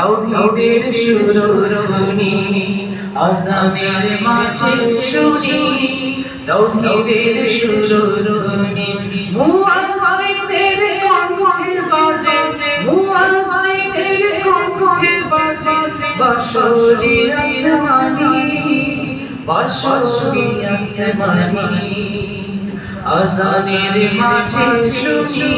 তাওহীদের সুরধ্বনি, আজানের মাঝে শুনি। তাওহীদের সুরধ্বনি মুআজ্জিনের কণ্ঠে বাজে মুআজ্জিনের কণ্ঠে বাজে বাঁশরি আসমানি বাঁশরি আসমানি। আজানের মাঝে শুনি।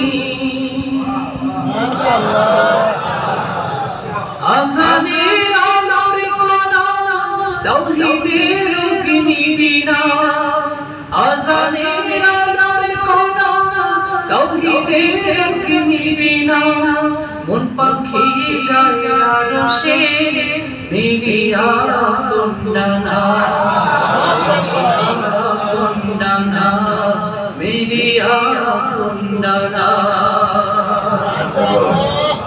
আজানের আলোর কোনা তাওহীদের অগ্নি বিনা আজানের আলোর কোনা তাওহীদের অগ্নি বিনা মন পাখি যায় আরশে মিলিয়া কন্ডানা কন্ডানা মিলিয়া কন্ডানা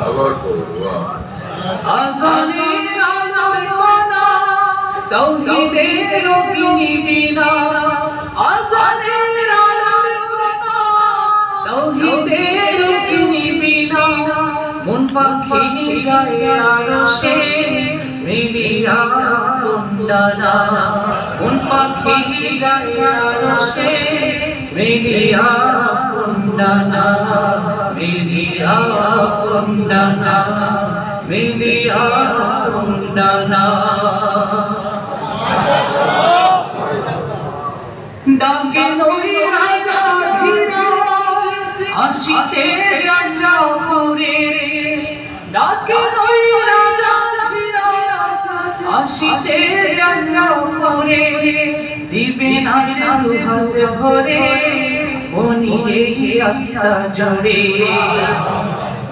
আবার করো বাহ। আজানের আলোর কোনা তাওহীদের অগ্নি বিনা আজানের আলোর কোনা তাওহীদের অগ্নি বিনা মন পাখি যায় আরশে মিলিয়া কুন্ডানা মন পাখি যায় আরশে মিলিয়া কুন্ডানা মিলিয়া কুন্ডানা মিলিয়া কুন্ডানা ডাকে নই রাজা আসিতে যাও করে ডাকে নই রাজা আসিতে যাও করে দিবে না জাদু হাত ভরে মনি এই আত্মা জড়ে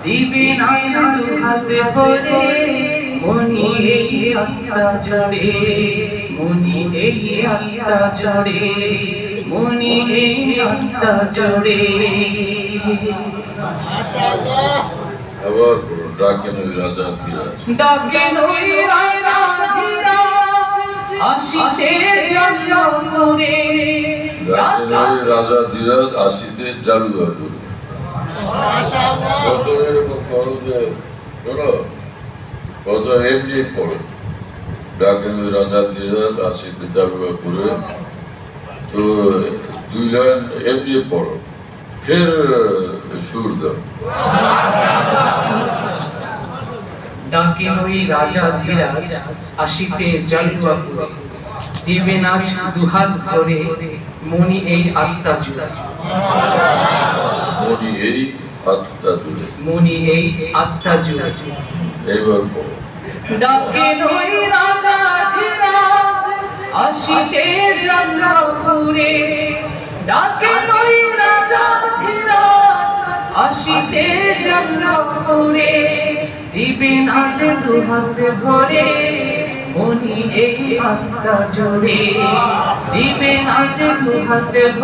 দিবে না জাদু হাত মনি এই আত্মা জড়ে মনি এই আত্মা জড়ে মনি এই আত্মা জড়ে রাজা ধীরাজ আসিতে করে কত এরকম করো যে করো কত এমনি পড়ো। ডাকে রাজা আসিতে জালুয়া করে তো দুই লাইন এমনি পড়ো। ফের সুর দাও। ডাকে নই রাজা ধীরাজ আসিতে জালুয়া করে। দিবে নাচ দুহাত ধরে মনি এই আত্মা জুড়ে। মনি এই আত্মা জুড়ে। মনি এই আত্মা জুড়ে। এইবার ডাকে নই রাজা ধীরাজ আসিতে জন্মপুরে। ডাকে নই রাজা ধীরাজ আসিতে জন্মপুরে। দিবেন আজ দুহাত ভরে মনি এই আত্মা জোরে দিবেন আজ দুহাত ভরে